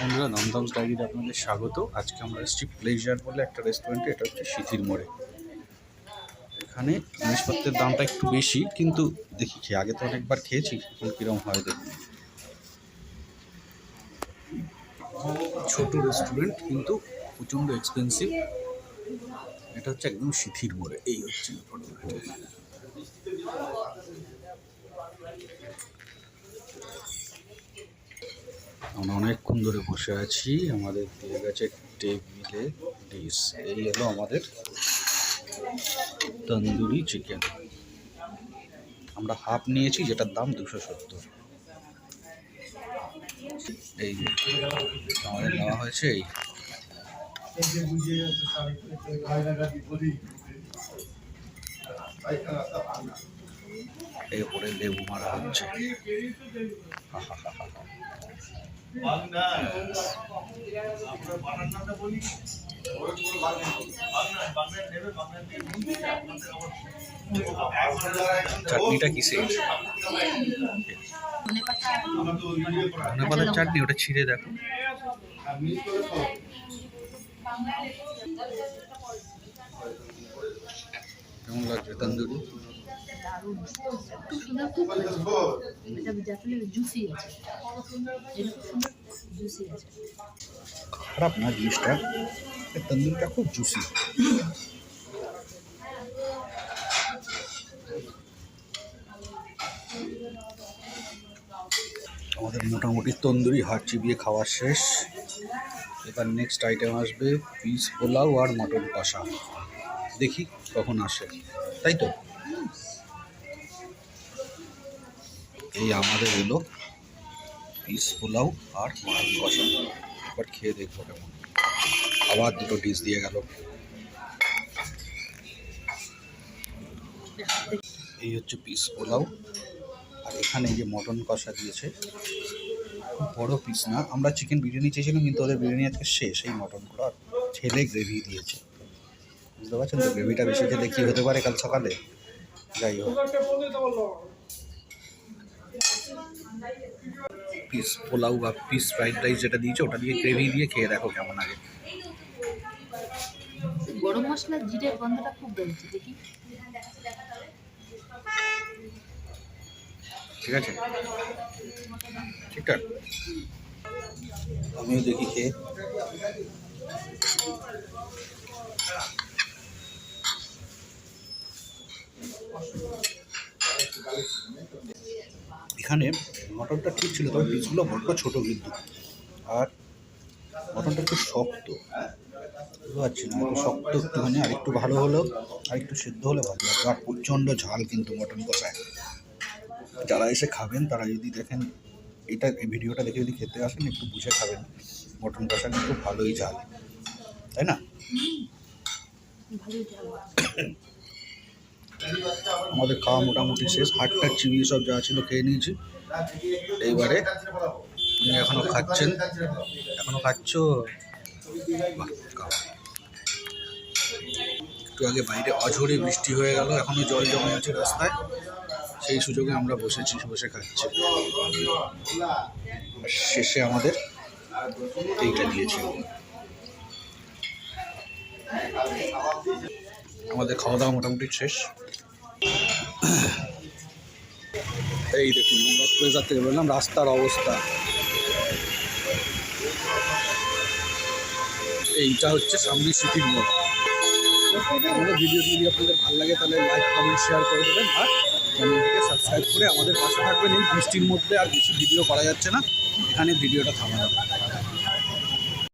বন্ধুরা, দমদম ডায়েরিতে আপনাদের স্বাগত। আজকে আমরা এসেছি প্লেজার বলে একটা রেস্টুরেন্টে এটা হচ্ছে সিথির মোড়ে। এখানে জিনিসপত্রের দামটা একটু বেশি, কিন্তু দেখি খেয়ে আগে তো অনেকবার খেয়েছি, এখন কীরকম হয় দেখি। ছোট রেস্টুরেন্ট কিন্তু প্রচণ্ড এক্সপেন্সিভ এটা হচ্ছে একদম সিথির মোড়ে, এই হচ্ছে। আমরা অনেকক্ষণ ধরে বসে আছি আমাদের দিয়ে গেছে টেবিলে ডিশ। এই হলো আমাদের তন্দুরি চিকেন। আমরা হাফ নিয়েছি, যেটার দাম দুশো সত্তর। এই আমাদের নেওয়া হয়েছে এই। উপরে লেবু মারা হচ্ছে। হা হা হা হা। চাটনিটা কিসের ধনেপাতার চাটনি ওটা ছিঁড়ে দেখো। কেমন লাগছে তন্দুরি দারুণ খুব সুন্দর খুব এটা যাতে জুসি আছে। এটা খুব সুন্দর জুসি আছে। খারাপ না জিনিসটা তন্দুরিটা খুব জুসি আমাদের মোটামুটি তন্দুরি হাট চিবিয়ে খাওয়া শেষ। এবার নেক্সট আইটেম আসবে পিস পোলাও আর মটন কষা। দেখি কখন আসে। তাই তো? এই আমাদের এলো। পিস, পোলাও আর মটন কষা। এবার খেয়ে দেখব কেমন। আবার দুটো ডিশ দিয়ে গেল। এই হচ্ছে পিস, পোলাও। আর এখানে যে মটন কষা দিয়েছে। বড় পিস না। আমরা চিকেন বিরিয়ানি চেয়েছিলাম, কিন্তু ওদের বিরিয়ানি আজকে শেষ। এই মটনগুলো আর ছেলে গ্রেভি দিয়েছে। বুঝতে পারছেন তো? গ্রেভিটা বেশি খেলে কী হতে পারে কাল সকালে? যাই হোক। পিস পোলাও বা পিস ফ্রাইড রাইস যেটা দিয়েছে ওটা দিয়ে গ্রেভি দিয়ে খেয়ে দেখো কেমন লাগে। গরম মশলার জিরের গন্ধটা খুব বেরোচ্ছে দেখি। ঠিক আছে? ঠিকঠাক আমিও দেখি খেয়ে। এখানে মটনটা ঠিক ছিল, তবে পিসগুলো বড্ড ছোট কিন্তু। আর মটনটা একটু শক্ত। বুঝতে পারছি না, একটু শক্ত একটুখানি, আর একটু ভালো হলো আর একটু সেদ্ধ হলে ভালো লাগবে আর প্রচণ্ড ঝাল কিন্তু মটন কষায়। যারা এসে খাবেন, তারা যদি দেখেন, এটা এই ভিডিওটা দেখে যদি খেতে আসেন, একটু বুঝে খাবেন, মটন কষা কিন্তু ভালোই ঝাল। তাই না? ভালোই ঝাল। আমাদের খাওয়া মোটামুটি শেষ, হাটটা চিবিয়ে সব যা ছিল খেয়ে নিয়েছি। এইবারে উনি এখনও খাচ্ছেন। এখনও খাচ্ছ? একটু আগে বাইরে অঝরে বৃষ্টি হয়ে গেল, এখনও জল জমে আছে রাস্তায়। সেই সুযোগে আমরা বসেছি, বসে খাচ্ছি। শেষে আমাদের এইটা দিয়েছে। আমাদের খাওয়া দাওয়া মোটামুটি শেষ। এই দেখুন, আমরা প্লেজার থেকে বললাম, রাস্তার অবস্থা। এইটা হচ্ছে সামনে সিটির মোড়। আমাদের ভিডিও যদি আপনাদের ভালো লাগে, তাহলে লাইক কমেন্ট শেয়ার করে দেবেন। আর চ্যানেলটিকে সাবস্ক্রাইব করে আমাদের পাশে থাকবেন। এই বৃষ্টির মধ্যে আর বেশি ভিডিও করা যাচ্ছে না। এখানে ভিডিওটা থামানো